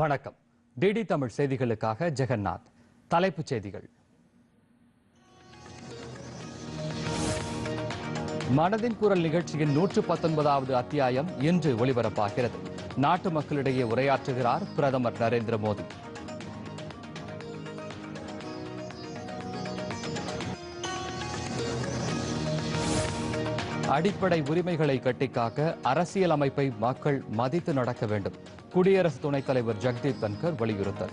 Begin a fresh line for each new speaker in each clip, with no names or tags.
வணக்கம் டிடி தமிழ் செய்திகளுக்காக ஜெகநாத் தலைப்புச் செய்திகள் மனதின் குரல் நிகழ்ச்சியின் நூற்று பத்தொன்பதாவது அத்தியாயம் இன்று ஒளிபரப்பாகிறது நாட்டு மக்களிடையே உரையாற்றுகிறார் பிரதமர் நரேந்திர மோடி அடிப்படை உரிமைகளை கட்டிக்காக்க அரசியல் அமைப்பை மக்கள் மதித்து நடக்க வேண்டும் குடியரசு துணைத் தலைவர் ஜெகதீப் தன்கர் வலியுறுத்தல்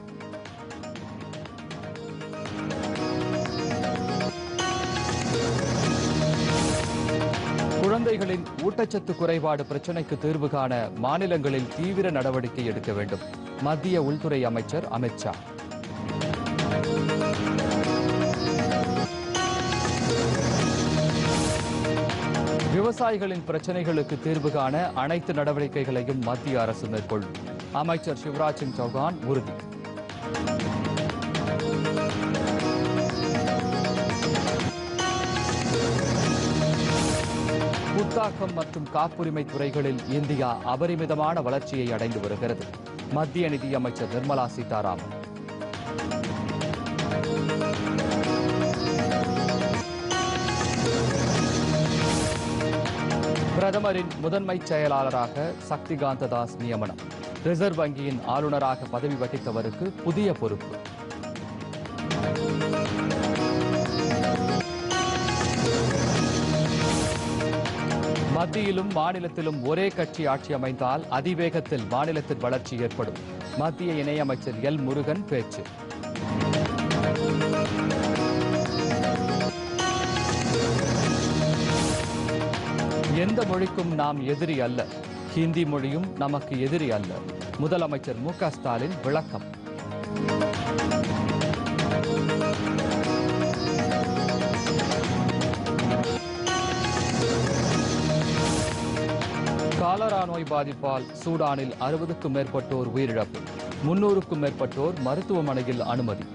குழந்தைகளின் ஊட்டச்சத்து குறைபாடு பிரச்சினைக்கு தீர்வு காண மாநிலங்களில் தீவிர நடவடிக்கை எடுக்க வேண்டும் மத்திய உள்துறை அமைச்சர் அமித்ஷா விவசாயிகளின் பிரச்சனைகளுக்கு தீர்வு காண அனைத்து நடவடிக்கைகளையும் மத்திய அரசு மேற்கொள்ளும் அமைச்சர் சிவராஜ் சிங் சௌகான் உறுதி புத்தாக்கம் மற்றும் காப்புரிமை துறைகளில் இந்தியா அபரிமிதமான வளர்ச்சியை அடைந்து வருகிறது மத்திய நிதியமைச்சர் நிர்மலா சீதாராமன் பிரதமரின் முதன்மைச் செயலாளராக சக்திகாந்த தாஸ் நியமனம் ரிசர்வ் வங்கியின் ஆளுநராக பதவி வகித்தவருக்கு புதிய பொறுப்பு மத்தியிலும் மாநிலத்திலும் ஒரே கட்சி ஆட்சி அமைந்தால் அதிவேகத்தில் மாநிலத்தில் வளர்ச்சி ஏற்படும் மத்திய இணையமைச்சர் எல் முருகன் பேச்சு எந்த மொழிக்கும் நாம் எதிரி அல்ல ஹிந்தி மொழியும் நமக்கு எதிரி அல்ல முதலமைச்சர் மு ஸ்டாலின் விளக்கம் காலரா நோய் பாதிப்பால் சூடானில் அறுபதுக்கும் மேற்பட்டோர் உயிரிழப்பு முன்னூறுக்கும் மேற்பட்டோர் மருத்துவமனையில் அனுமதி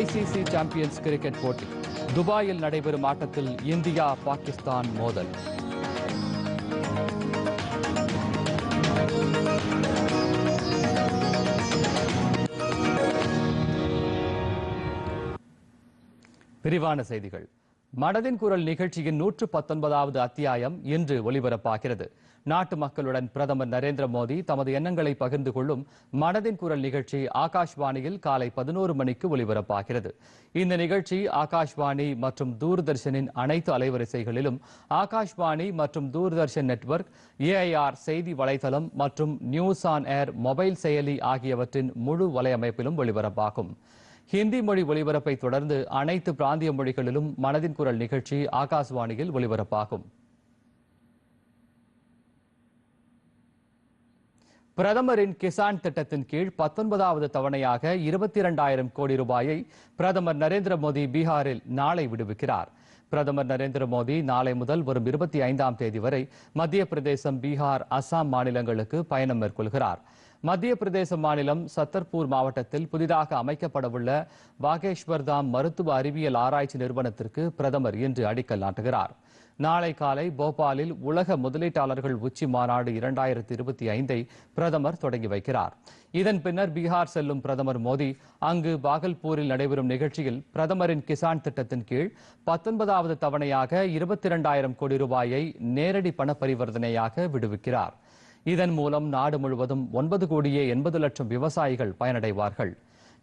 ஐசிசி சாம்பியன்ஸ் கிரிக்கெட் போட்டி துபாயில் நடைபெறும் ஆட்டத்தில் இந்தியா பாகிஸ்தான் மோதல் விரிவான செய்திகள் மனதின் குரல் நிகழ்ச்சியின் நூற்று பத்தொன்பதாவது அத்தியாயம் இன்று ஒலிபரப்பாகிறது நாட்டு மக்களுடன் பிரதமர் நரேந்திர மோடி தமது எண்ணங்களை பகிர்ந்து கொள்ளும் மனதின் குரல் நிகழ்ச்சி ஆகாஷ்வாணியில் காலை பதினோரு மணிக்கு ஒலிபரப்பாகிறது இந்த நிகழ்ச்சி ஆகாஷ்வாணி மற்றும் தூர்தர்ஷனின் அனைத்து அலைவரிசைகளிலும் ஆகாஷ்வாணி மற்றும் தூர்தர்ஷன் நெட்வொர்க் ஏஐஆர் செய்தி வலைதளம் மற்றும் நியூஸ் ஆன் ஏர் மொபைல் செயலி ஆகியவற்றின் முழு வலையமைப்பிலும் ஒலிபரப்பாகும் ஹிந்தி மொழி ஒலிபரப்பை தொடர்ந்து அனைத்து பிராந்திய மொழிகளிலும் மனதின் குரல் நிகழ்ச்சி ஆகாஷ்வாணியில் ஒலிபரப்பாகும் பிரதமரின் கிசான் திட்டத்தின் கீழ் பத்தொன்பதாவது தவணையாக இருபத்தி இரண்டாயிரம் கோடி ரூபாயை பிரதமர் நரேந்திர மோடி பீகாரில் நாளை விடுவிக்கிறார் பிரதமர் நரேந்திர மோடி நாளை முதல் வரும் இருபத்தி ஐந்தாம் தேதி வரை மத்திய பிரதேசம் பீகார் அசாம் மாநிலங்களுக்கு பயணம் மேற்கொள்கிறார் மத்திய பிரதேச மாநிலம் சத்தர்பூர் மாவட்டத்தில் புதிதாக அமைக்கப்படவுள்ள வாகேஸ்வர் தாம் மருத்துவ அறிவியல் ஆராய்ச்சி நிறுவனத்திற்கு பிரதமர் இன்று அடிக்கல் நாட்டுகிறார் நாளை காலை போபாலில் உலக முதலீட்டாளர்கள் உச்சி மாநாடு இரண்டாயிரத்தி இருபத்தி ஐந்தை பிரதமர் தொடங்கி வைக்கிறார் இதன் பின்னர் பீகார் செல்லும் பிரதமர் மோடி அங்கு பாகல்பூரில் நடைபெறும் நிகழ்ச்சியில் பிரதமரின் கிசான் திட்டத்தின் கீழ் பத்தொன்பதாவது தவணையாக இருபத்தி இரண்டாயிரம் கோடி ரூபாயை நேரடி பண பரிவர்த்தனையாக விடுவிக்கிறார் இதன் மூலம் நாடு முழுவதும் ஒன்பது கோடியே எண்பது லட்சம் விவசாயிகள் பயனடைவார்கள்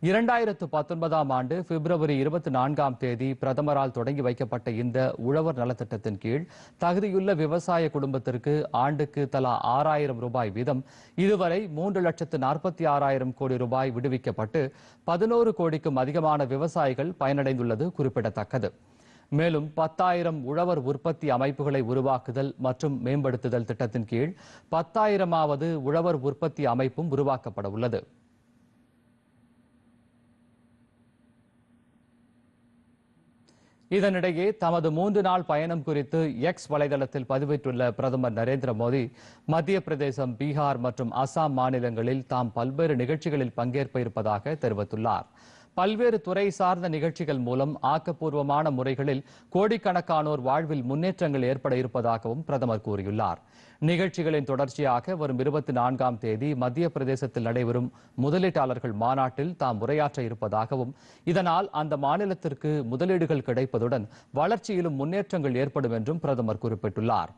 இரண்டாயிரத்து பத்தொன்பதாம் ஆண்டு பிப்ரவரி இருபத்தி நான்காம் தேதி பிரதமரால் தொடங்கி வைக்கப்பட்ட இந்த உழவர் நலத்திட்டத்தின் கீழ் தகுதியுள்ள விவசாய குடும்பத்திற்கு ஆண்டுக்கு தலா ஆறாயிரம் ரூபாய் வீதம் இதுவரை மூன்று லட்சத்து நாற்பத்தி ஆறாயிரம் கோடி ரூபாய் விடுவிக்கப்பட்டு பதினோரு கோடிக்கும் அதிகமான விவசாயிகள் பயனடைந்துள்ளது குறிப்பிடத்தக்கது மேலும் பத்தாயிரம் உழவர் உற்பத்தி அமைப்புகளை உருவாக்குதல் மற்றும் மேம்படுத்துதல் திட்டத்தின் கீழ் பத்தாயிரமாவது உழவர் உற்பத்தி அமைப்பும் உருவாக்கப்பட உள்ளது இதனிடையே தமது மூன்று நாள் பயணம் குறித்து எக்ஸ் வலைதளத்தில் பதிவிட்டுள்ள பிரதமர் நரேந்திர மோடி மத்திய பிரதேசம் பீகார் மற்றும் அசாம் மாநிலங்களில் தாம் பல்வேறு நிகழ்ச்சிகளில் பங்கேற்ப இருப்பதாக தெரிவித்துள்ளார் பல்வேறு துறை சார்ந்த நிகழ்ச்சிகள் மூலம் ஆக்கப்பூர்வமான முறைகளில் கோடிக்கணக்கானோர் வாழ்வில் முன்னேற்றங்கள் ஏற்பட இருப்பதாகவும் பிரதமர் கூறியுள்ளார் நிகழ்ச்சிகளின் தொடர்ச்சியாக வரும் இருபத்தி நான்காம் தேதி மத்திய பிரதேசத்தில் நடைபெறும் முதலீட்டாளர்கள் மாநாட்டில் தாம் உரையாற்ற இருப்பதாகவும் இதனால் அந்த மாநிலத்திற்கு முதலீடுகள் கிடைப்பதுடன் வளர்ச்சியிலும் முன்னேற்றங்கள் ஏற்படும் என்றும் பிரதமர் குறிப்பிட்டுள்ளார்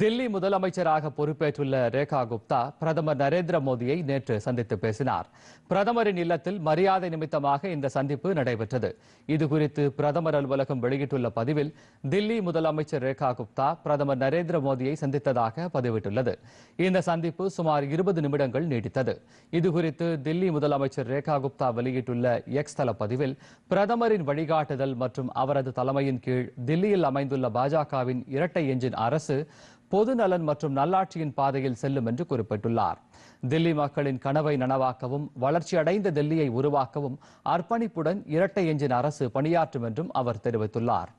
தில்லி முதலமைச்சராக பொறுப்பேற்றுள்ள ரேகா குப்தா பிரதமர் நரேந்திர மோடியை நேற்று சந்தித்து பேசினார் பிரதமரின் இல்லத்தில் மரியாதை நிமித்தமாக இந்த சந்திப்பு நடைபெற்றது இதுகுறித்து பிரதமர் அலுவலகம் வெளியிட்டுள்ள பதிவில் தில்லி முதலமைச்சர் ரேகா குப்தா பிரதமர் நரேந்திர மோடியை சந்தித்ததாக பதிவிட்டுள்ளது இந்த சந்திப்பு சுமார் இருபது நிமிடங்கள் நீடித்தது இதுகுறித்து தில்லி முதலமைச்சர் ரேகா குப்தா வெளியிட்டுள்ள எக்ஸ் தள பதிவில் பிரதமரின் வழிகாட்டுதல் மற்றும் அவரது தலைமையின் கீழ் தில்லியில் அமைந்துள்ள பாஜகவின் இரட்டை எஞ்சின் அரசு பொது நலன் மற்றும் நல்லாட்சியின் பாதையில் செல்லும் என்று குறிப்பிட்டுள்ளார் தில்லி மக்களின் கனவை நனவாக்கவும் வளர்ச்சியடைந்த தில்லியை உருவாக்கவும் அர்ப்பணிப்புடன் இரட்டை எஞ்சின் அரசு பணியாற்றும் என்றும் அவர் தெரிவித்துள்ளார்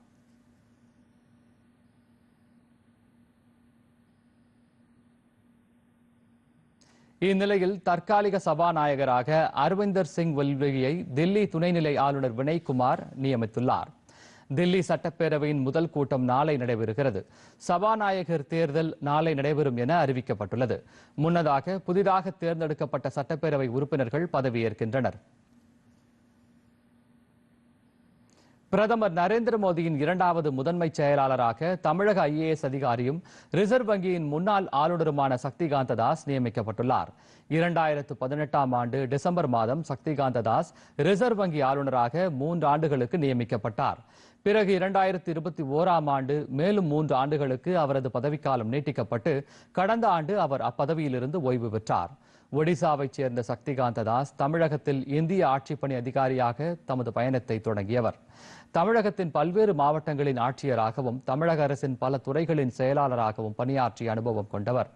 இந்நிலையில் தற்காலிக சபாநாயகராக அரவிந்தர் சிங் வல்வியை தில்லி துணைநிலை ஆளுநர் வினய்குமார் நியமித்துள்ளார் தில்லி சட்டப்பேரவையின் முதல் கூட்டம் நாளை நடைபெறுகிறது சபாநாயகர் தேர்தல் நாளை நடைபெறும் என அறிவிக்கப்பட்டுள்ளது முன்னதாக புதிதாக தேர்ந்தெடுக்கப்பட்ட சட்டப்பேரவை உறுப்பினர்கள் பதவியேற்கின்றனர் பிரதமர் நரேந்திர மோடியின் இரண்டாவது முதன்மை செயலாளராக தமிழக ஐஏஎஸ் அதிகாரியும் ரிசர்வ் வங்கியின் முன்னாள் ஆளுநருமான சக்திகாந்த தாஸ் நியமிக்கப்பட்டுள்ளார் இரண்டாயிரத்து பதினெட்டாம் ஆண்டு டிசம்பர் மாதம் சக்திகாந்த தாஸ் ரிசர்வ் வங்கி ஆளுநராக மூன்று ஆண்டுகளுக்கு நியமிக்கப்பட்டார் பிறகு இரண்டாயிரத்தி இருபத்தி ஓராம் ஆண்டு மேலும் மூன்று ஆண்டுகளுக்கு அவரது பதவிக்காலம் நீட்டிக்கப்பட்டு கடந்த ஆண்டு அவர் அப்பதவியிலிருந்து ஓய்வு பெற்றார் ஒடிசாவைச் சேர்ந்த சக்திகாந்த தாஸ் தமிழகத்தில் இந்திய ஆட்சிப்பணி அதிகாரியாக தமது பயணத்தை தொடங்கியவர் தமிழகத்தின் பல்வேறு மாவட்டங்களின் ஆட்சியராகவும் தமிழக அரசின் பல துறைகளின் செயலாளராகவும் பணியாற்றிய அனுபவம் கொண்டவர்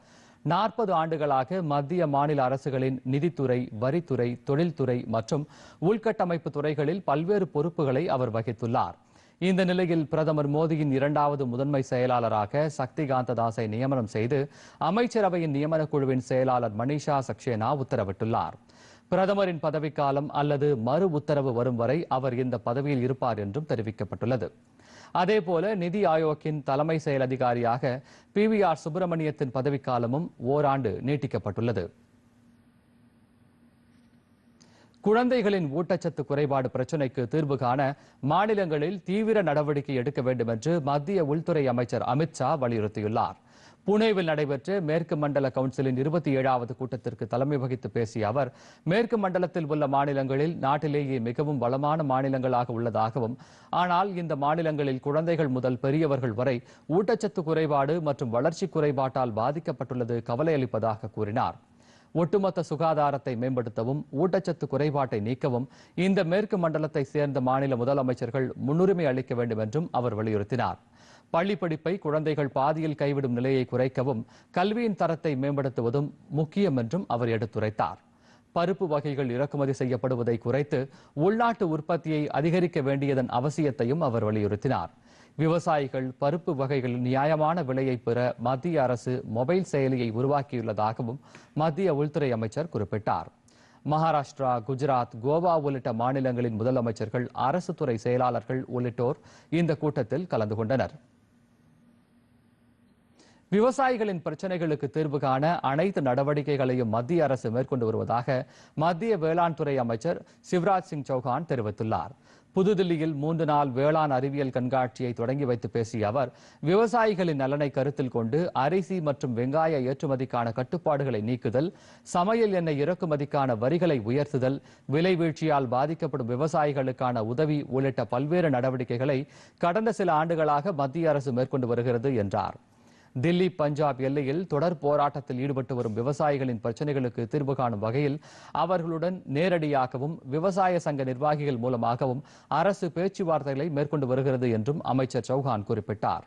நாற்பது ஆண்டுகளாக மத்திய மாநில அரசுகளின் நிதித்துறை வரித்துறை தொழில்துறை மற்றும் உள்கட்டமைப்பு துறைகளில் பல்வேறு பொறுப்புகளை அவர் வகித்துள்ளார் இந்த நிலையில் பிரதமர் மோடியின் இரண்டாவது முதன்மை செயலாளராக சக்தி காந்ததாசை நியமனம் செய்து அமைச்சரவையின் நியமனக் குழுவின் செயலாளர் மணிஷா சக்சேனா உத்தரவிட்டுள்ளார் பிரதமரின் பதவிக்காலம் அல்லது மறு உத்தரவு வரும் வரை அவர் இந்த பதவியில் இருப்பார் என்றும் தெரிவிக்கப்பட்டுள்ளது அதேபோல நிதி ஆயோக்கின் தலைமை செயல் அதிகாரியாக பி வி ஆர் சுப்பிரமணியத்தின் பதவிக்காலமும் ஓராண்டு நீட்டிக்கப்பட்டுள்ளது குழந்தைகளின் ஊட்டச்சத்து குறைபாடு பிரச்சினைக்கு தீர்வு காண மாநிலங்களில் தீவிர நடவடிக்கை எடுக்க வேண்டும் என்று மத்திய உள்துறை அமைச்சர் அமித்ஷா வலியுறுத்தியுள்ளார் புனேவில் நடைபெற்ற மேற்கு மண்டல கவுன்சிலின் இருபத்தி ஏழாவது கூட்டத்திற்கு தலைமை வகித்து பேசிய அவர் மேற்கு மண்டலத்தில் உள்ள மாநிலங்களில் நாட்டிலேயே மிகவும் வளமான மாநிலங்களாக உள்ளதாகவும் ஆனால் இந்த மாநிலங்களில் குழந்தைகள் முதல் பெரியவர்கள் வரை ஊட்டச்சத்து குறைபாடு மற்றும் வளர்ச்சி குறைபாட்டால் பாதிக்கப்பட்டுள்ளது கவலையளிப்பதாக கூறினார் ஒட்டுமொத்த சுகாதாரத்தை மேம்படுத்தவும் ஊட்டச்சத்து குறைபாட்டை நீக்கவும் இந்த மேற்கு மண்டலத்தை சேர்ந்த மாநில முதலமைச்சர்கள் முன்னுரிமை அளிக்க வேண்டும் என்றும் அவர் வலியுறுத்தினார் பள்ளி படிப்பை குழந்தைகள் பாதியில் கைவிடும் நிலையை குறைக்கவும் கல்வியின் தரத்தை மேம்படுத்துவதும் முக்கியம் என்றும் அவர் எடுத்துரைத்தார் பருப்பு வகைகள் இறக்குமதி செய்யப்படுவதை குறைத்து உள்நாட்டு உற்பத்தியை அதிகரிக்க வேண்டியதன் அவசியத்தையும் அவர் வலியுறுத்தினார் விவசாயிகள் பருப்பு வகைகள் நியாயமான விலையை பெற மத்திய அரசு மொபைல் செயலியை உருவாக்கியுள்ளதாகவும் மத்திய உள்துறை அமைச்சர் குறிப்பிட்டார் மகாராஷ்டிரா குஜராத் கோவா உள்ளிட்ட மாநிலங்களின் முதலமைச்சர்கள் அரசு துறை செயலாளர்கள் உள்ளிட்டோர் இந்த கூட்டத்தில் கலந்து கொண்டனர் விவசாயிகளின் பிரச்சனைகளுக்கு தீர்வு காண அனைத்து நடவடிக்கைகளையும் மத்திய அரசு மேற்கொண்டு வருவதாக மத்திய வேளாண் துறை அமைச்சர் சிவராஜ் சிங் சௌகான் தெரிவித்துள்ளார் புதுதில்லியில் மூன்று நாள் வேளாண் அறிவியல் கண்காட்சியை தொடங்கி வைத்து பேசிய அவர் விவசாயிகளின் நலனை கருத்தில் கொண்டு அரிசி மற்றும் வெங்காய ஏற்றுமதிக்கான கட்டுப்பாடுகளை நீக்குதல் சமையல் எண்ணெய் இறக்குமதிக்கான வரிகளை உயர்த்துதல் விலை வீழ்ச்சியால் பாதிக்கப்படும் விவசாயிகளுக்கான உதவி உள்ளிட்ட பல்வேறு நடவடிக்கைகளை கடந்த சில ஆண்டுகளாக மத்திய அரசு மேற்கொண்டு வருகிறது என்றார் தில்லி பஞ்சாப் எல்லையில் தொடர் போராட்டத்தில் ஈடுபட்டு வரும் விவசாயிகளின் பிரச்சினைகளுக்கு தீர்வு காணும் வகையில் அவர்களுடன் நேரடியாகவும் விவசாய சங்க நிர்வாகிகள் மூலமாகவும் அரசு பேச்சுவார்த்தைகளை மேற்கொண்டு வருகிறது என்றும் அமைச்சர் சௌஹான் குறிப்பிட்டார்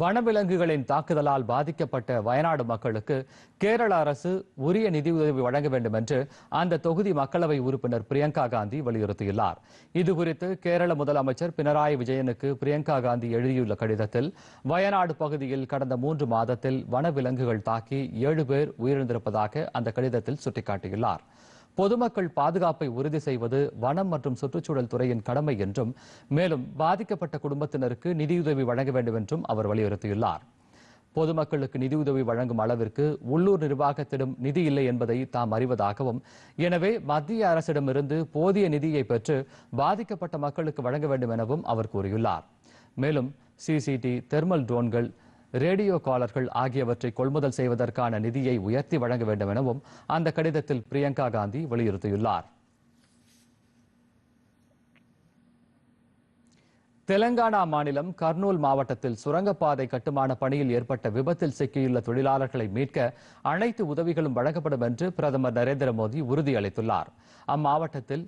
வனவிலங்குகளின் தாக்குதலால் பாதிக்கப்பட்ட வயநாடு மக்களுக்கு கேரள அரசு உரிய நிதியுதவி வழங்க வேண்டும் என்று அந்த தொகுதி மக்களவை உறுப்பினர் பிரியங்கா காந்தி வலியுறுத்தியுள்ளார் இதுகுறித்து கேரள முதலமைச்சர் பினராயி விஜயனுக்கு பிரியங்கா காந்தி எழுதியுள்ள கடிதத்தில் வயநாடு பகுதியில் கடந்த மூன்று மாதத்தில் வனவிலங்குகள் தாக்கி ஏழு பேர் உயிரிழந்திருப்பதாக அந்த கடிதத்தில் சுட்டிக்காட்டியுள்ளாா் பொதுமக்கள் பாதுகாப்பை உறுதி செய்வது வனம் மற்றும் சுற்றுச்சூழல் துறையின் கடமை என்றும் மேலும் பாதிக்கப்பட்ட குடும்பத்தினருக்கு நிதியுதவி வழங்க வேண்டும் என்றும் அவர் வலியுறுத்தியுள்ளார் பொதுமக்களுக்கு நிதியுதவி வழங்கும் அளவிற்கு உள்ளூர் நிர்வாகத்திடம் நிதி இல்லை என்பதை தாம் அறிவதாகவும் எனவே மத்திய அரசிடமிருந்து போதிய நிதியை பெற்று பாதிக்கப்பட்ட மக்களுக்கு வழங்க வேண்டும் எனவும் அவர் கூறியுள்ளார் மேலும் சிசிடி தெர்மல் ட்ரோன்கள் ரேடியோ காலர்கள் ஆகியவற்றை கொள்முதல் செய்வதற்கான நிதியை உயர்த்தி வழங்க வேண்டும் எனவும் அந்த கடிதத்தில் பிரியங்கா காந்தி வலியுறுத்தியுள்ளார் தெலங்கானா மாநிலம் கர்னூல் மாவட்டத்தில் சுரங்கப்பாதை கட்டுமான பணியில் ஏற்பட்ட விபத்தில் சிக்கியுள்ள தொழிலாளர்களை மீட்க அனைத்து உதவிகளும் வழங்கப்படும் என்று பிரதமர் நரேந்திர மோடி உறுதியளித்துள்ளார் அம்மாவட்டத்தில்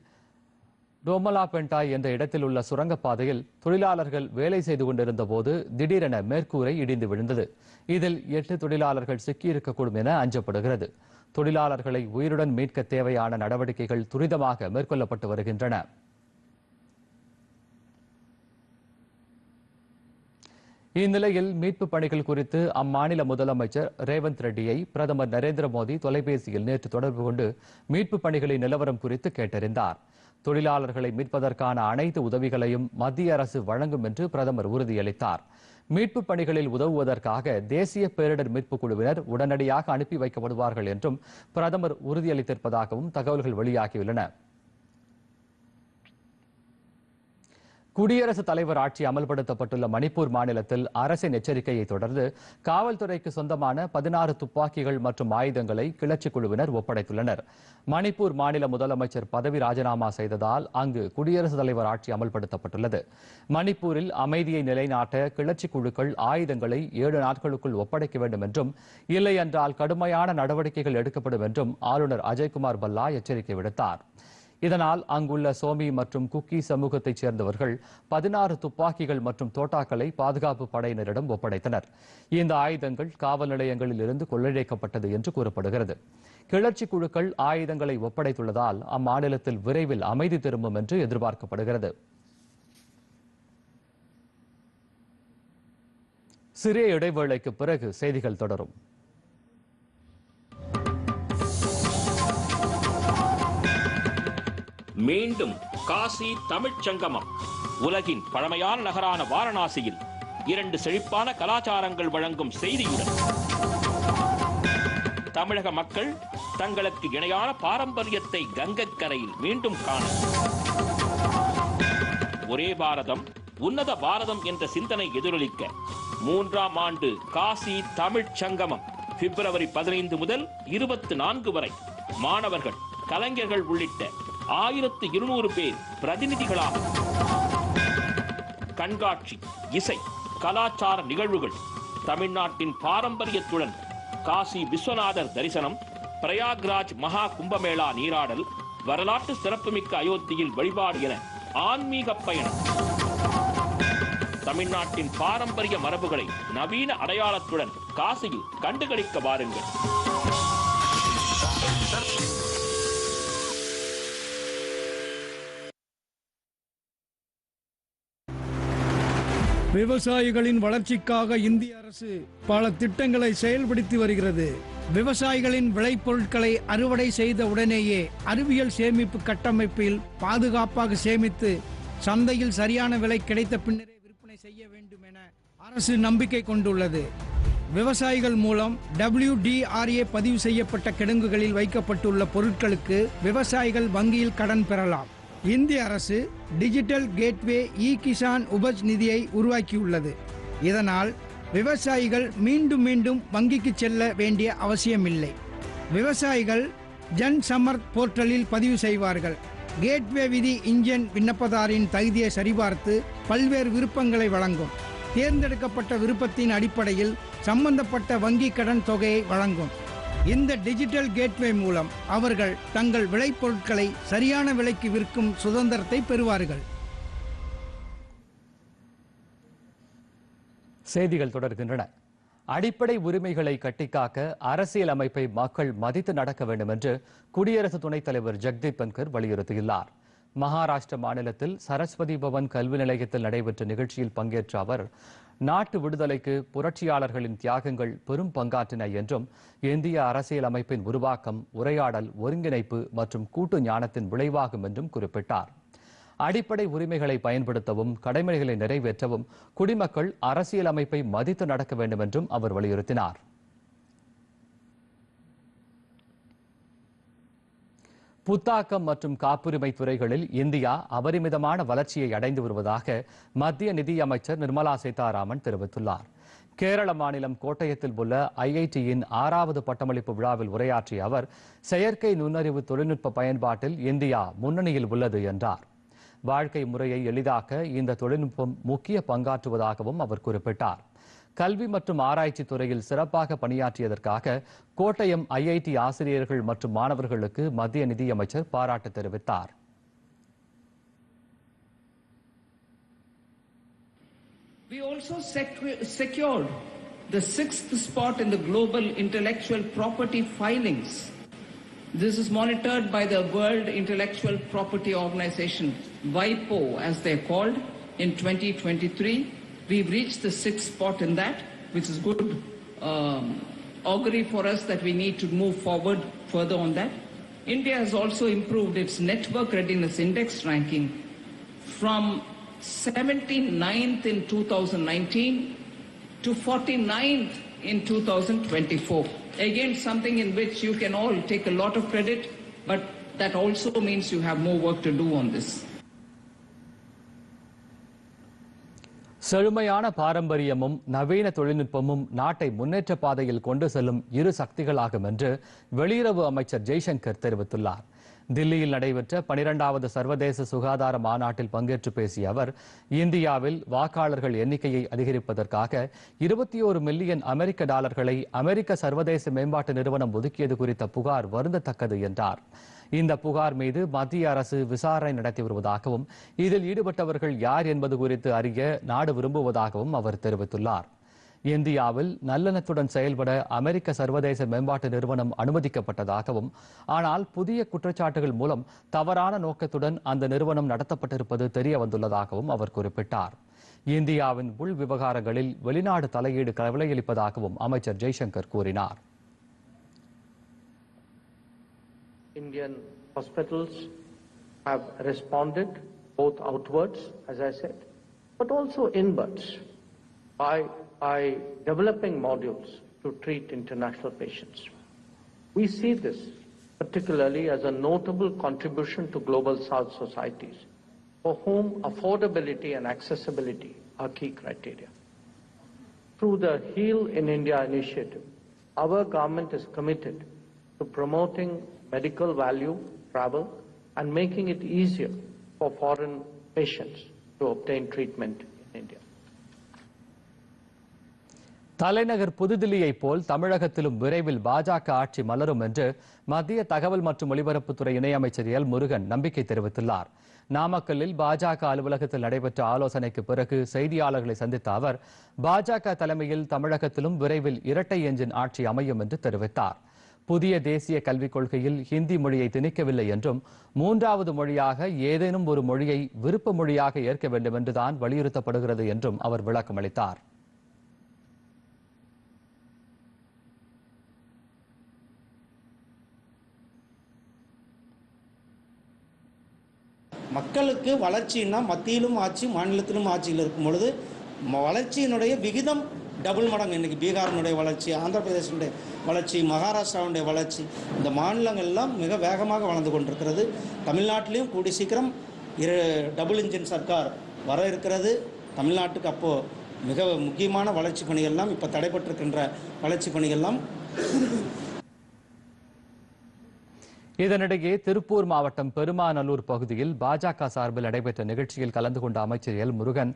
பெண்டாய் என்ற இடத்தில் உள்ள சுரங்கப்பாதையில் தொழிலாளர்கள் வேலை செய்து கொண்டிருந்த போது திடீரென மேற்கூரை இடிந்து விழுந்தது இதில் எட்டு தொழிலாளர்கள் சிக்கியிருக்கக்கூடும் என அஞ்சப்படுகிறது தொழிலாளர்களை உயிருடன் மீட்க தேவையான நடவடிக்கைகள் துரிதமாக மேற்கொள்ளப்பட்டு வருகின்றன இந்நிலையில் மீட்பு பணிகள் குறித்து அம்மாநில முதலமைச்சர் ரேவந்த் ரெட்டியை பிரதமர் நரேந்திர மோடி தொலைபேசியில் நேற்று தொடர்பு கொண்டு மீட்பு பணிகளின் நிலவரம் குறித்து கேட்டறிந்தார் தொழிலாளர்களை மீட்பதற்கான அனைத்து உதவிகளையும் மத்திய அரசு வழங்கும் என்று பிரதமர் உறுதியளித்தார் மீட்பு பணிகளில் உதவுவதற்காக தேசிய பேரிடர் மீட்புக் குழுவினர் உடனடியாக அனுப்பி வைக்கப்படுவார்கள் என்றும் பிரதமர் உறுதியளித்திருப்பதாகவும் தகவல்கள் வெளியாகியுள்ளன குடியரசு தலைவர் ஆட்சி அமல்படுத்தப்பட்டுள்ள மணிப்பூர் மாநிலத்தில் அரசின் எச்சரிக்கையை தொடர்ந்து காவல்துறைக்கு சொந்தமான பதினாறு துப்பாக்கிகள் மற்றும் ஆயுதங்களை கிளர்ச்சி குழுவினர் ஒப்படைத்துள்ளனர் மணிப்பூர் மாநில முதலமைச்சர் பதவி ராஜினாமா செய்ததால் அங்கு குடியரசுத் தலைவர் ஆட்சி அமல்படுத்தப்பட்டுள்ளது மணிப்பூரில் அமைதியை நிலைநாட்ட கிளர்ச்சி குழுக்கள் ஆயுதங்களை ஏழு நாட்களுக்குள் ஒப்படைக்க வேண்டும் என்றும் இல்லையென்றால் கடுமையான நடவடிக்கைகள் எடுக்கப்படும் என்றும் ஆளுநர் அஜய்குமார் பல்லா எச்சரிக்கை விடுத்தாா் இதனால் அங்குள்ள சோமி மற்றும் குக்கி சமூகத்தைச் சேர்ந்தவர்கள் பதினாறு துப்பாக்கிகள் மற்றும் தோட்டாக்களை பாதுகாப்பு படையினரிடம் ஒப்படைத்தனர் இந்த ஆயுதங்கள் காவல் நிலையங்களில் இருந்து கொள்ளழைக்கப்பட்டது என்று கூறப்படுகிறது கிளர்ச்சி குழுக்கள் ஆயுதங்களை ஒப்படைத்துள்ளதால் அம்மாநிலத்தில் விரைவில் அமைதி திரும்பும் என்று எதிர்பார்க்கப்படுகிறது சிறிய இடைவேளைக்கு பிறகு செய்திகள் தொடரும்
மீண்டும் காசி சங்கமம் உலகின் பழமையான நகரான வாரணாசியில் இரண்டு செழிப்பான கலாச்சாரங்கள் வழங்கும் செய்தியுடன் தமிழக மக்கள் தங்களுக்கு இணையான பாரம்பரியத்தை கங்கக்கரையில் மீண்டும் காண ஒரே பாரதம் உன்னத பாரதம் என்ற சிந்தனை எதிரொலிக்க மூன்றாம் ஆண்டு காசி தமிழ்ச் சங்கமம் பிப்ரவரி பதினைந்து முதல் இருபத்தி நான்கு வரை மாணவர்கள் கலைஞர்கள் உள்ளிட்ட ஆயிரத்து இருநூறு பேர் பிரதிநிதிகளாகும் கண்காட்சி இசை கலாச்சார நிகழ்வுகள் தமிழ்நாட்டின் பாரம்பரியத்துடன் காசி விஸ்வநாதர் தரிசனம் பிரயாக்ராஜ் மகா கும்பமேளா நீராடல் வரலாற்று சிறப்புமிக்க அயோத்தியில் வழிபாடு என ஆன்மீக பயணம் தமிழ்நாட்டின் பாரம்பரிய மரபுகளை நவீன அடையாளத்துடன் காசியில் கண்டுகளிக்க வாருங்கள்
விவசாயிகளின் வளர்ச்சிக்காக இந்திய அரசு பல திட்டங்களை செயல்படுத்தி வருகிறது விவசாயிகளின் விளைபொருட்களை அறுவடை செய்த உடனேயே அறிவியல் சேமிப்பு கட்டமைப்பில் பாதுகாப்பாக சேமித்து சந்தையில் சரியான விலை கிடைத்த பின்னரே விற்பனை செய்ய வேண்டும் என அரசு நம்பிக்கை கொண்டுள்ளது விவசாயிகள் மூலம் டபிள்யூடிஆர்ஏ பதிவு செய்யப்பட்ட கிடங்குகளில் வைக்கப்பட்டுள்ள பொருட்களுக்கு விவசாயிகள் வங்கியில் கடன் பெறலாம் இந்திய அரசு digital gateway e Kisan Upaj நிதியை உருவாக்கியுள்ளது இதனால் விவசாயிகள் மீண்டும் மீண்டும் வங்கிக்கு செல்ல வேண்டிய அவசியமில்லை விவசாயிகள் ஜன் சமர்த் போர்ட்டலில் பதிவு செய்வார்கள் கேட்வே விதி இன்ஜின் விண்ணப்பதாரின் தகுதியை சரிபார்த்து பல்வேறு விருப்பங்களை வழங்கும் தேர்ந்தெடுக்கப்பட்ட விருப்பத்தின் அடிப்படையில் சம்பந்தப்பட்ட வங்கி கடன் தொகையை வழங்கும் இந்த டிஜிட்டல் கேட்வே மூலம் அவர்கள் தங்கள் விளைபொருட்களை சரியான விலைக்கு விற்கும் சுதந்திரத்தை பெறுவார்கள்
செய்திகள் தொடர்கின்றன அடிப்படை உரிமைகளை கட்டிக்காக்க அரசியல் அமைப்பை மக்கள் மதித்து நடக்க வேண்டும் என்று குடியரசு துணைத் தலைவர் ஜெக்தீப் பன்கர் வலியுறுத்தியுள்ளார் மகாராஷ்டிர மாநிலத்தில் சரஸ்வதி பவன் கல்வி நிலையத்தில் நடைபெற்ற நிகழ்ச்சியில் பங்கேற்ற அவர் நாட்டு விடுதலைக்கு புரட்சியாளர்களின் தியாகங்கள் பெரும் பங்காற்றின என்றும் இந்திய அரசியல் அமைப்பின் உருவாக்கம் உரையாடல் ஒருங்கிணைப்பு மற்றும் கூட்டு ஞானத்தின் விளைவாகும் என்றும் குறிப்பிட்டார் அடிப்படை உரிமைகளை பயன்படுத்தவும் கடமைகளை நிறைவேற்றவும் குடிமக்கள் அரசியல் அமைப்பை மதித்து நடக்க வேண்டும் என்றும் அவர் வலியுறுத்தினார் புத்தாக்கம் மற்றும் காப்புரிமை துறைகளில் இந்தியா அபரிமிதமான வளர்ச்சியை அடைந்து வருவதாக மத்திய நிதியமைச்சர் நிர்மலா சீதாராமன் தெரிவித்துள்ளார் கேரள மாநிலம் கோட்டயத்தில் உள்ள ஐஐடியின் ஆறாவது பட்டமளிப்பு விழாவில் உரையாற்றிய அவர் செயற்கை நுண்ணறிவு தொழில்நுட்ப பயன்பாட்டில் இந்தியா முன்னணியில் உள்ளது என்றார் வாழ்க்கை முறையை எளிதாக்க இந்த தொழில்நுட்பம் முக்கிய பங்காற்றுவதாகவும் அவர் குறிப்பிட்டார் கல்வி மற்றும் ஆராய்ச்சி துறையில் சிறப்பாக பணியாற்றியதற்காக கோட்டயம் ஐஐடி ஆசிரியர்கள் மற்றும் மாணவர்களுக்கு மத்திய நிதியமைச்சர் பாராட்டு தெரிவித்தார்
We also secured the sixth spot in the global intellectual property filings. This is monitored by the World Intellectual Property Organization, WIPO as they're called, in 2023. We've reached the sixth spot in that, which is good um, augury for us that we need to move forward further on that. India has also improved its network readiness index ranking from 79th in 2019 to 49th in 2024. Again, something in which you can all take a lot of credit, but that also means you have more work to do on this.
செழுமையான பாரம்பரியமும் நவீன தொழில்நுட்பமும் நாட்டை முன்னேற்ற பாதையில் கொண்டு செல்லும் இரு சக்திகளாகும் என்று வெளியுறவு அமைச்சர் ஜெய்சங்கர் தெரிவித்துள்ளார் தில்லியில் நடைபெற்ற பனிரெண்டாவது சர்வதேச சுகாதார மாநாட்டில் பங்கேற்று பேசிய அவர் இந்தியாவில் வாக்காளர்கள் எண்ணிக்கையை அதிகரிப்பதற்காக இருபத்தி ஒரு மில்லியன் அமெரிக்க டாலர்களை அமெரிக்க சர்வதேச மேம்பாட்டு நிறுவனம் ஒதுக்கியது குறித்த புகார் வருந்தத்தக்கது என்றார் இந்த புகார் மீது மத்திய அரசு விசாரணை நடத்தி வருவதாகவும் இதில் ஈடுபட்டவர்கள் யார் என்பது குறித்து அறிய நாடு விரும்புவதாகவும் அவர் தெரிவித்துள்ளார் இந்தியாவில் நல்லெண்ணத்துடன் செயல்பட அமெரிக்க சர்வதேச மேம்பாட்டு நிறுவனம் அனுமதிக்கப்பட்டதாகவும் ஆனால் புதிய குற்றச்சாட்டுகள் மூலம் தவறான நோக்கத்துடன் அந்த நிறுவனம் நடத்தப்பட்டிருப்பது தெரிய வந்துள்ளதாகவும் அவர் குறிப்பிட்டார் இந்தியாவின் உள் விவகாரங்களில் வெளிநாடு தலையீடு கவலையளிப்பதாகவும் அமைச்சர் ஜெய்சங்கர் கூறினார்
Indian hospitals have responded both outwards, as I said, but also inwards by, by developing modules to treat international patients. We see this particularly as a notable contribution to global South societies for whom affordability and accessibility are key criteria. Through the Heal in India initiative, our government is committed to promoting medical value, travel, and making it easier for foreign patients to obtain treatment in India.
தலைநகர் புதுதில்லியை போல் தமிழகத்திலும் விரைவில் பாஜக ஆட்சி மலரும் என்று மத்திய தகவல் மற்றும் ஒலிபரப்புத்துறை இணையமைச்சர் எல் முருகன் நம்பிக்கை தெரிவித்துள்ளார் நாமக்கல்லில் பாஜக அலுவலகத்தில் நடைபெற்ற ஆலோசனைக்கு பிறகு செய்தியாளர்களை சந்தித்த அவர் பாஜக தலைமையில் தமிழகத்திலும் விரைவில் இரட்டை எஞ்சின் ஆட்சி அமையும் என்று தெரிவித்தாா் புதிய தேசிய கல்விக் கொள்கையில் ஹிந்தி மொழியை திணிக்கவில்லை என்றும் மூன்றாவது மொழியாக ஏதேனும் ஒரு மொழியை விருப்ப மொழியாக ஏற்க வேண்டும் என்றுதான் வலியுறுத்தப்படுகிறது என்றும் அவர் விளக்கம் அளித்தார்
மக்களுக்கு வளர்ச்சின்னா மத்தியிலும் ஆட்சி மாநிலத்திலும் ஆட்சியில் இருக்கும் பொழுது வளர்ச்சியினுடைய விகிதம் டபுள் மடங்கு இன்றைக்கி பீகாரினுடைய வளர்ச்சி ஆந்திர பிரதேசனுடைய வளர்ச்சி மகாராஷ்டிராவுடைய வளர்ச்சி இந்த மாநிலங்கள் எல்லாம் மிக வேகமாக வளர்ந்து கொண்டிருக்கிறது தமிழ்நாட்டிலையும் கூடி சீக்கிரம் இரு டபுள் இன்ஜின் சர்க்கார் வர இருக்கிறது தமிழ்நாட்டுக்கு அப்போது மிக முக்கியமான வளர்ச்சி பணிகள்லாம் இப்போ தடைபட்டிருக்கின்ற வளர்ச்சி பணிகள்லாம்
இதனிடையே திருப்பூர் மாவட்டம் பெருமாநல்லூர் பகுதியில் பாஜக சார்பில் நடைபெற்ற நிகழ்ச்சியில் கலந்து கொண்ட அமைச்சர் எல் முருகன்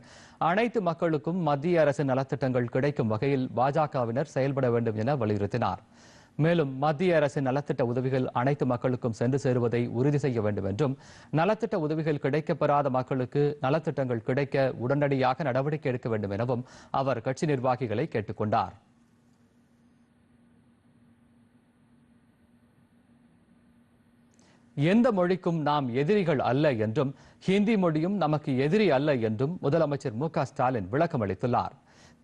அனைத்து மக்களுக்கும் மத்திய அரசின் நலத்திட்டங்கள் கிடைக்கும் வகையில் பாஜகவினர் செயல்பட வேண்டும் என வலியுறுத்தினார் மேலும் மத்திய அரசின் நலத்திட்ட உதவிகள் அனைத்து மக்களுக்கும் சென்று சேருவதை உறுதி செய்ய வேண்டும் என்றும் நலத்திட்ட உதவிகள் கிடைக்கப்பெறாத மக்களுக்கு நலத்திட்டங்கள் கிடைக்க உடனடியாக நடவடிக்கை எடுக்க வேண்டும் எனவும் அவர் கட்சி நிர்வாகிகளை கேட்டுக்கொண்டார் எந்த மொழிக்கும் நாம் எதிரிகள் அல்ல என்றும் ஹிந்தி மொழியும் நமக்கு எதிரி அல்ல என்றும் முதலமைச்சர் மு ஸ்டாலின் விளக்கம் அளித்துள்ளார்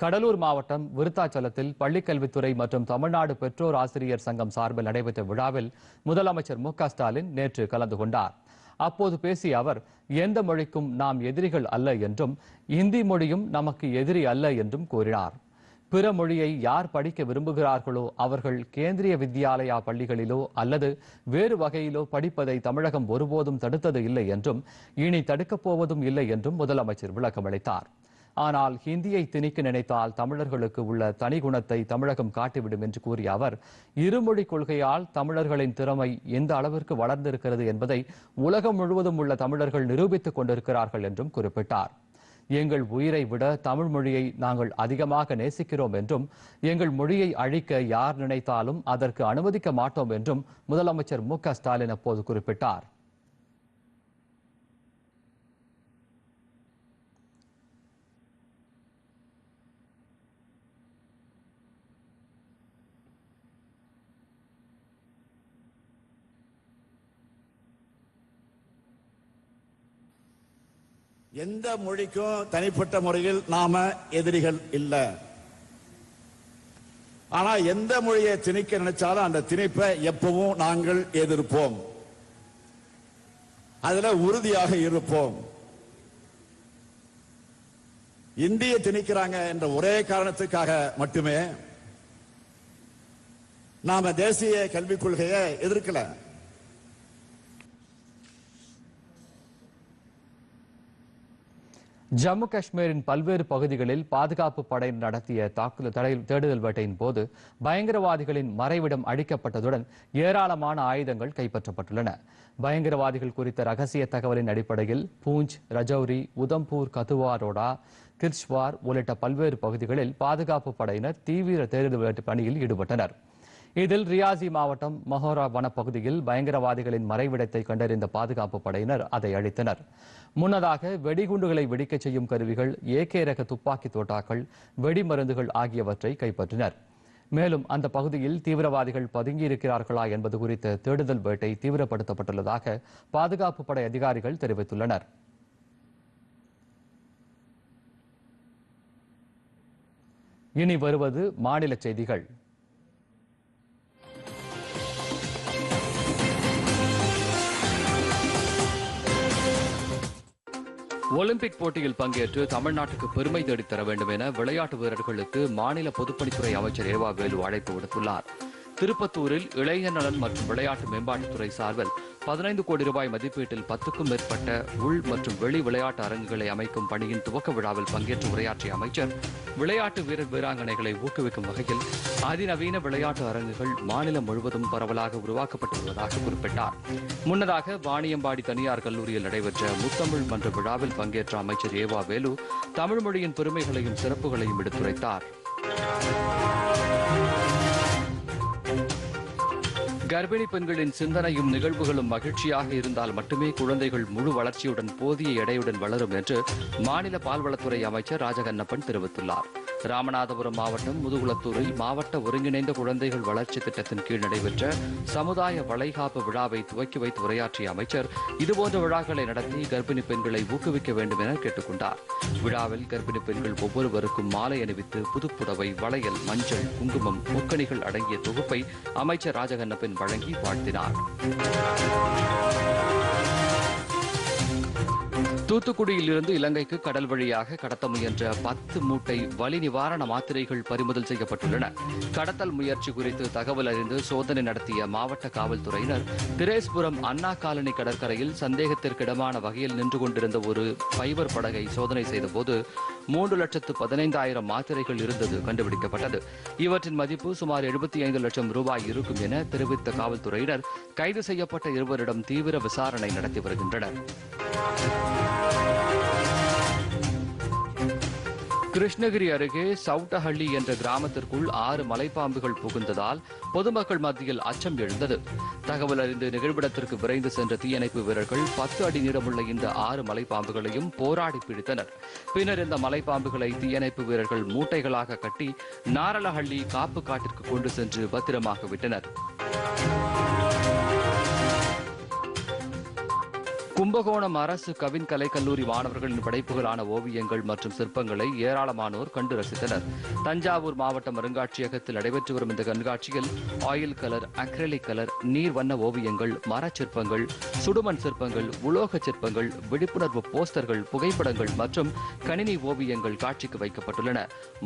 கடலூர் மாவட்டம் விருத்தாச்சலத்தில் பள்ளிக்கல்வித்துறை மற்றும் தமிழ்நாடு பெற்றோர் ஆசிரியர் சங்கம் சார்பில் நடைபெற்ற விழாவில் முதலமைச்சர் மு ஸ்டாலின் நேற்று கலந்து கொண்டார் அப்போது பேசிய அவர் எந்த மொழிக்கும் நாம் எதிரிகள் அல்ல என்றும் இந்தி மொழியும் நமக்கு எதிரி அல்ல என்றும் கூறினார் பிற மொழியை யார் படிக்க விரும்புகிறார்களோ அவர்கள் கேந்திரிய வித்யாலயா பள்ளிகளிலோ அல்லது வேறு வகையிலோ படிப்பதை தமிழகம் ஒருபோதும் தடுத்தது இல்லை என்றும் இனி தடுக்கப் போவதும் இல்லை என்றும் முதலமைச்சர் விளக்கமளித்தார் ஆனால் ஹிந்தியை திணிக்க நினைத்தால் தமிழர்களுக்கு உள்ள தனி குணத்தை தமிழகம் காட்டிவிடும் என்று கூறிய அவர் இருமொழி கொள்கையால் தமிழர்களின் திறமை எந்த அளவிற்கு வளர்ந்திருக்கிறது என்பதை உலகம் முழுவதும் உள்ள தமிழர்கள் நிரூபித்துக் கொண்டிருக்கிறார்கள் என்றும் குறிப்பிட்டார் எங்கள் உயிரை விட தமிழ் மொழியை நாங்கள் அதிகமாக நேசிக்கிறோம் என்றும் எங்கள் மொழியை அழிக்க யார் நினைத்தாலும் அதற்கு அனுமதிக்க மாட்டோம் என்றும் முதலமைச்சர் மு க ஸ்டாலின் அப்போது குறிப்பிட்டார்
எந்த மொழிக்கும் தனிப்பட்ட முறையில் நாம எதிரிகள் இல்லை ஆனா எந்த மொழியை திணிக்க நினைச்சாலும் அந்த திணிப்பை எப்பவும் நாங்கள் எதிர்ப்போம் அதுல உறுதியாக இருப்போம் இந்திய திணிக்கிறாங்க என்ற ஒரே காரணத்துக்காக மட்டுமே நாம தேசிய கல்விக் கொள்கையை எதிர்க்கல
ஜம்மு காஷ்மீரின் பல்வேறு பகுதிகளில் பாதுகாப்பு படையினர் நடத்திய தாக்குதல் தேடுதல் வேட்டையின் போது பயங்கரவாதிகளின் மறைவிடம் அழிக்கப்பட்டதுடன் ஏராளமான ஆயுதங்கள் கைப்பற்றப்பட்டுள்ளன பயங்கரவாதிகள் குறித்த ரகசிய தகவலின் அடிப்படையில் பூஞ்ச் ரஜௌரி உதம்பூர் கதுவாரோடா கிர்ஷ்வார் உள்ளிட்ட பல்வேறு பகுதிகளில் பாதுகாப்பு படையினர் தீவிர தேடுதல் பணியில் ஈடுபட்டனர் இதில் ரியாசி மாவட்டம் மஹோரா வனப்பகுதியில் பயங்கரவாதிகளின் மறைவிடத்தை கண்டறிந்த பாதுகாப்பு படையினர் அதை அழித்தனர் முன்னதாக வெடிகுண்டுகளை வெடிக்கச் செய்யும் கருவிகள் ஏகே ரக துப்பாக்கி தோட்டாக்கள் வெடிமருந்துகள் ஆகியவற்றை கைப்பற்றினர் மேலும் அந்த பகுதியில் தீவிரவாதிகள் பதுங்கியிருக்கிறார்களா என்பது குறித்த தேடுதல் வேட்டை தீவிரப்படுத்தப்பட்டுள்ளதாக பாதுகாப்பு படை அதிகாரிகள் தெரிவித்துள்ளனர் இனி வருவது மாநில செய்திகள் ஒலிம்பிக் போட்டியில் பங்கேற்று தமிழ்நாட்டுக்கு பெருமை தேடித்தர வேண்டும் என விளையாட்டு வீரர்களுக்கு மாநில பொதுப்பணித்துறை அமைச்சர் ஏவா வேலு அழைப்பு விடுத்துள்ளாா் திருப்பத்தூரில் இளைய நலன் மற்றும் விளையாட்டு மேம்பாட்டுத்துறை சார்பில் பதினைந்து கோடி ரூபாய் மதிப்பீட்டில் பத்துக்கும் மேற்பட்ட உள் மற்றும் வெளி விளையாட்டு அரங்குகளை அமைக்கும் பணியின் துவக்க விழாவில் பங்கேற்று உரையாற்றிய அமைச்சர் விளையாட்டு வீரர் வீராங்கனைகளை ஊக்குவிக்கும் வகையில் அதிநவீன விளையாட்டு அரங்குகள் மாநிலம் முழுவதும் பரவலாக உருவாக்கப்பட்டு வருவதாக குறிப்பிட்டார் முன்னதாக வாணியம்பாடி தனியார் கல்லூரியில் நடைபெற்ற முத்தமிழ் மன்ற விழாவில் பங்கேற்ற அமைச்சர் ஏவா வேலு தமிழ் மொழியின் பெருமைகளையும் சிறப்புகளையும் எடுத்துரைத்தாா் கர்ப்பிணி பெண்களின் சிந்தனையும் நிகழ்வுகளும் மகிழ்ச்சியாக இருந்தால் மட்டுமே குழந்தைகள் முழு வளர்ச்சியுடன் போதிய எடையுடன் வளரும் என்று மாநில பால்வளத்துறை அமைச்சர் ராஜகண்ணப்பன் தெரிவித்துள்ளார் ராமநாதபுரம் மாவட்டம் முதுகுளத்தூரில் மாவட்ட ஒருங்கிணைந்த குழந்தைகள் வளர்ச்சி திட்டத்தின் கீழ் நடைபெற்ற சமுதாய வளைகாப்பு விழாவை துவக்கி வைத்து உரையாற்றிய அமைச்சர் இதுபோன்ற விழாக்களை நடத்தி கர்ப்பிணி பெண்களை ஊக்குவிக்க வேண்டும் என கேட்டுக்கொண்டார் விழாவில் கர்ப்பிணி பெண்கள் ஒவ்வொருவருக்கும் மாலை அணிவித்து புதுப்புடவை வளையல் மஞ்சள் குங்குமம் முக்கணிகள் அடங்கிய தொகுப்பை அமைச்சர் ராஜகண்ணப்பன் வழங்கி வாழ்த்தினார் தூத்துக்குடியிலிருந்து இலங்கைக்கு கடல் வழியாக கடத்த முயன்ற பத்து மூட்டை வலி நிவாரண மாத்திரைகள் பறிமுதல் செய்யப்பட்டுள்ளன கடத்தல் முயற்சி குறித்து தகவல் அறிந்து சோதனை நடத்திய மாவட்ட காவல்துறையினர் திரேஸ்புரம் அண்ணா காலனி கடற்கரையில் சந்தேகத்திற்கிடமான வகையில் நின்று கொண்டிருந்த ஒரு பைபர் படகை சோதனை செய்தபோது மூன்று லட்சத்து பதினைந்தாயிரம் மாத்திரைகள் இருந்தது கண்டுபிடிக்கப்பட்டது இவற்றின் மதிப்பு சுமார் எழுபத்தி ஐந்து லட்சம் ரூபாய் இருக்கும் என தெரிவித்த காவல்துறையினர் கைது செய்யப்பட்ட இருவரிடம் தீவிர விசாரணை நடத்தி வருகின்றனர் கிருஷ்ணகிரி அருகே சவுட்டஹள்ளி என்ற கிராமத்திற்குள் ஆறு மலைப்பாம்புகள் புகுந்ததால் பொதுமக்கள் மத்தியில் அச்சம் எழுந்தது தகவல் அறிந்து நிகழ்விடத்திற்கு விரைந்து சென்ற தீயணைப்பு வீரர்கள் பத்து அடி நீளமுள்ள இந்த ஆறு மலைப்பாம்புகளையும் போராடி பிடித்தனர் பின்னர் இந்த மலைப்பாம்புகளை தீயணைப்பு வீரர்கள் மூட்டைகளாக கட்டி நாரலஹள்ளி காப்பு காட்டிற்கு கொண்டு சென்று பத்திரமாக விட்டனர் கும்பகோணம் அரசு கவின் கலைக்கல்லூரி மாணவர்களின் படைப்புகளான ஓவியங்கள் மற்றும் சிற்பங்களை ஏராளமானோர் கண்டு ரசித்தனர் தஞ்சாவூர் மாவட்டம் அருங்காட்சியகத்தில் நடைபெற்று வரும் இந்த கண்காட்சியில் ஆயில் கலர் அக்ரலிக் கலர் நீர் வண்ண ஓவியங்கள் மரச் சிற்பங்கள் சுடுமண் சிற்பங்கள் உலோக சிற்பங்கள் விழிப்புணர்வு போஸ்டர்கள் புகைப்படங்கள் மற்றும் கணினி ஓவியங்கள் காட்சிக்கு வைக்கப்பட்டுள்ளன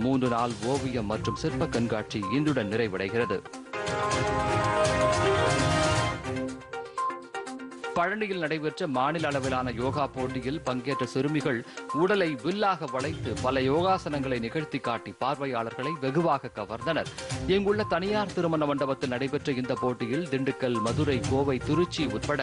மூன்று நாள் ஓவியம் மற்றும் சிற்ப கண்காட்சி இன்றுடன் நிறைவடைகிறது பழனியில் நடைபெற்ற மாநில அளவிலான யோகா போட்டியில் பங்கேற்ற சிறுமிகள் உடலை வில்லாக வளைத்து பல யோகாசனங்களை நிகழ்த்தி காட்டி பார்வையாளர்களை வெகுவாக கவர்ந்தனர் இங்குள்ள தனியார் திருமண மண்டபத்தில் நடைபெற்ற இந்த போட்டியில் திண்டுக்கல் மதுரை கோவை திருச்சி உட்பட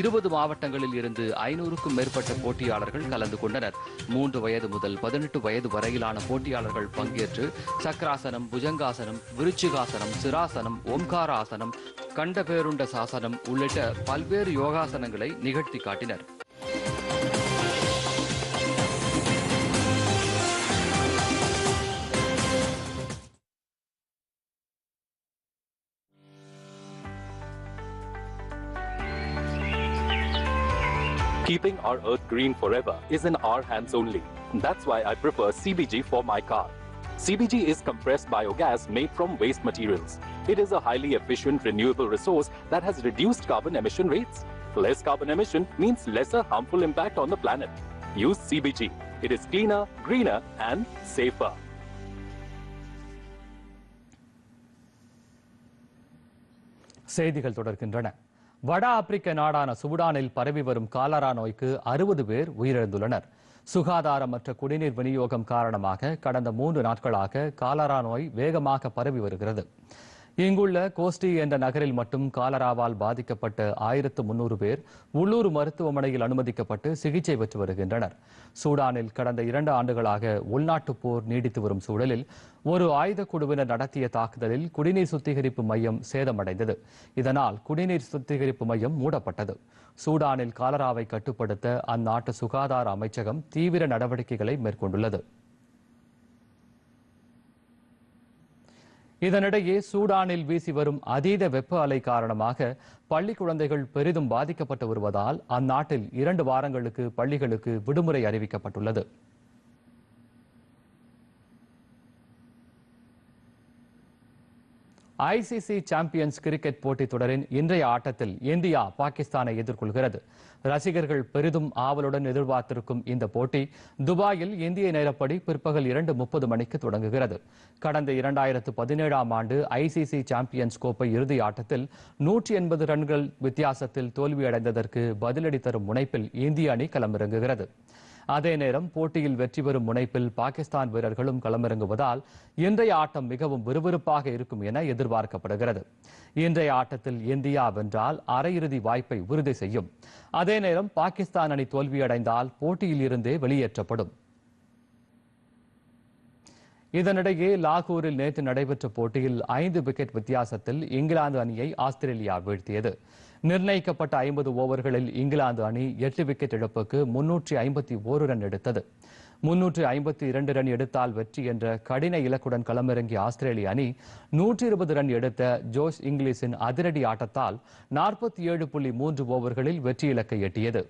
இருபது மாவட்டங்களில் இருந்து ஐநூறுக்கும் மேற்பட்ட போட்டியாளர்கள் கலந்து கொண்டனர் மூன்று வயது முதல் பதினெட்டு வயது வரையிலான போட்டியாளர்கள் பங்கேற்று சக்கராசனம் புஜங்காசனம் விருச்சிகாசனம் சிராசனம் ஓம்காராசனம் கண்ட பேருண்ட சாசனம் உள்ளிட்ட பல்வேறு யோகாசனம் நிகழ்த்தி காட்டினர்
Keeping our earth green forever is in our hands only. That's why I prefer CBG for my car. CBG is compressed biogas made from waste materials. It is a highly efficient renewable resource that has reduced carbon emission rates Less carbon emission means lesser harmful impact on the planet. Use CBG. It is cleaner, greener and safer.
செய்திகள் தொடர்கின்றன வட ஆப்பிரிக்க நாடான சுடானில் பரவி வரும் cholera நோய்க்கு அறுபது பேர் உயிரிழந்துள்ளனர் சுகாதாரமற்ற குடிநீர் விநியோகம் காரணமாக கடந்த மூன்று நாட்களாக காலரா நோய் வேகமாக பரவி வருகிறது இங்குள்ள கோஸ்டி என்ற நகரில் மட்டும் காலராவால் பாதிக்கப்பட்ட ஆயிரத்து முன்னூறு பேர் உள்ளூர் மருத்துவமனையில் அனுமதிக்கப்பட்டு சிகிச்சை பெற்று வருகின்றனர் சூடானில் கடந்த இரண்டு ஆண்டுகளாக உள்நாட்டு போர் நீடித்து வரும் சூழலில் ஒரு ஆயுத குழுவினர் நடத்திய தாக்குதலில் குடிநீர் சுத்திகரிப்பு மையம் சேதமடைந்தது இதனால் குடிநீர் சுத்திகரிப்பு மையம் மூடப்பட்டது சூடானில் காலராவை கட்டுப்படுத்த அந்நாட்டு சுகாதார அமைச்சகம் தீவிர நடவடிக்கைகளை மேற்கொண்டுள்ளது இதனிடையே சூடானில் வீசி வரும் அதீத வெப்ப அலை காரணமாக பள்ளி குழந்தைகள் பெரிதும் பாதிக்கப்பட்டு வருவதால் அந்நாட்டில் இரண்டு வாரங்களுக்கு பள்ளிகளுக்கு விடுமுறை அறிவிக்கப்பட்டுள்ளது ஐசிசி சாம்பியன்ஸ் கிரிக்கெட் போட்டி தொடரின் இன்றைய ஆட்டத்தில் இந்தியா பாகிஸ்தானை எதிர்கொள்கிறது ரசிகர்கள் பெரிதும் ஆவலுடன் எதிர்பார்த்திருக்கும் இந்த போட்டி துபாயில் இந்திய நேரப்படி பிற்பகல் இரண்டு முப்பது மணிக்கு தொடங்குகிறது கடந்த இரண்டாயிரத்து பதினேழாம் ஆண்டு ஐசிசி சாம்பியன்ஸ் கோப்பை இறுதி ஆட்டத்தில் நூற்றி எண்பது ரன்கள் வித்தியாசத்தில் தோல்வியடைந்ததற்கு பதிலடி தரும் முனைப்பில் இந்திய அணி களமிறங்குகிறது அதே நேரம் போட்டியில் வெற்றி பெறும் முனைப்பில் பாகிஸ்தான் வீரர்களும் களமிறங்குவதால் இன்றைய ஆட்டம் மிகவும் விறுவிறுப்பாக இருக்கும் என எதிர்பார்க்கப்படுகிறது இன்றைய ஆட்டத்தில் இந்தியா வென்றால் அரையிறுதி வாய்ப்பை உறுதி செய்யும் அதே நேரம் பாகிஸ்தான் அணி தோல்வியடைந்தால் போட்டியில் இருந்தே வெளியேற்றப்படும் இதனிடையே லாகூரில் நேற்று நடைபெற்ற போட்டியில் ஐந்து விக்கெட் வித்தியாசத்தில் இங்கிலாந்து அணியை ஆஸ்திரேலியா வீழ்த்தியது நிர்ணயிக்கப்பட்ட ஐம்பது ஓவர்களில் இங்கிலாந்து அணி எட்டு விக்கெட் இழப்புக்கு முன்னூற்றி ஐம்பத்தி ஓரு ரன் எடுத்தது முன்னூற்றி ஐம்பத்தி இரண்டு ரன் எடுத்தால் வெற்றி என்ற கடின இலக்குடன் களமிறங்கிய ஆஸ்திரேலிய அணி நூற்றி இருபது ரன் எடுத்த ஜோஷ் இங்கிலீஷின் அதிரடி ஆட்டத்தால் நாற்பத்தி ஏழு புள்ளி மூன்று ஓவர்களில் வெற்றி இலக்கை எட்டியது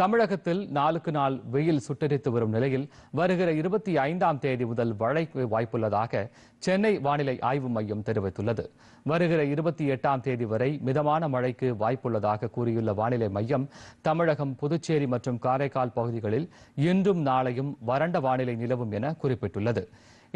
தமிழகத்தில் நாளுக்கு நாள் வெயில் சுட்டரித்து வரும் நிலையில் வருகிற இருபத்தி ஐந்தாம் தேதி முதல் மழைக்கு வாய்ப்புள்ளதாக சென்னை வானிலை ஆய்வு மையம் தெரிவித்துள்ளது வருகிற இருபத்தி எட்டாம் தேதி வரை மிதமான மழைக்கு வாய்ப்புள்ளதாக கூறியுள்ள வானிலை மையம் தமிழகம் புதுச்சேரி மற்றும் காரைக்கால் பகுதிகளில் இன்றும் நாளையும் வறண்ட வானிலை நிலவும் என குறிப்பிட்டுள்ளது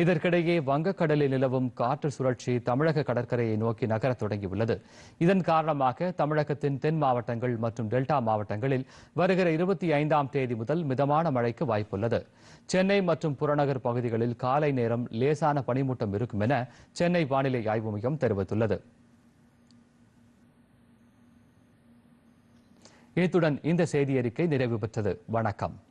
இதற்கிடையே வங்கக்கடலில் நிலவும் காற்று சுழற்சி தமிழக கடற்கரையை நோக்கி நகரத் தொடங்கியுள்ளது இதன் காரணமாக தமிழகத்தின் தென் மாவட்டங்கள் மற்றும் டெல்டா மாவட்டங்களில் வருகிற இருபத்தி ஐந்தாம் தேதி முதல் மிதமான மழைக்கு வாய்ப்புள்ளது சென்னை மற்றும் புறநகர் பகுதிகளில் காலை நேரம் லேசான பனிமூட்டம் இருக்கும் என சென்னை வானிலை ஆய்வு மையம் தெரிவித்துள்ளது இத்துடன் இந்த செய்தி நிறைவு பெற்றது வணக்கம்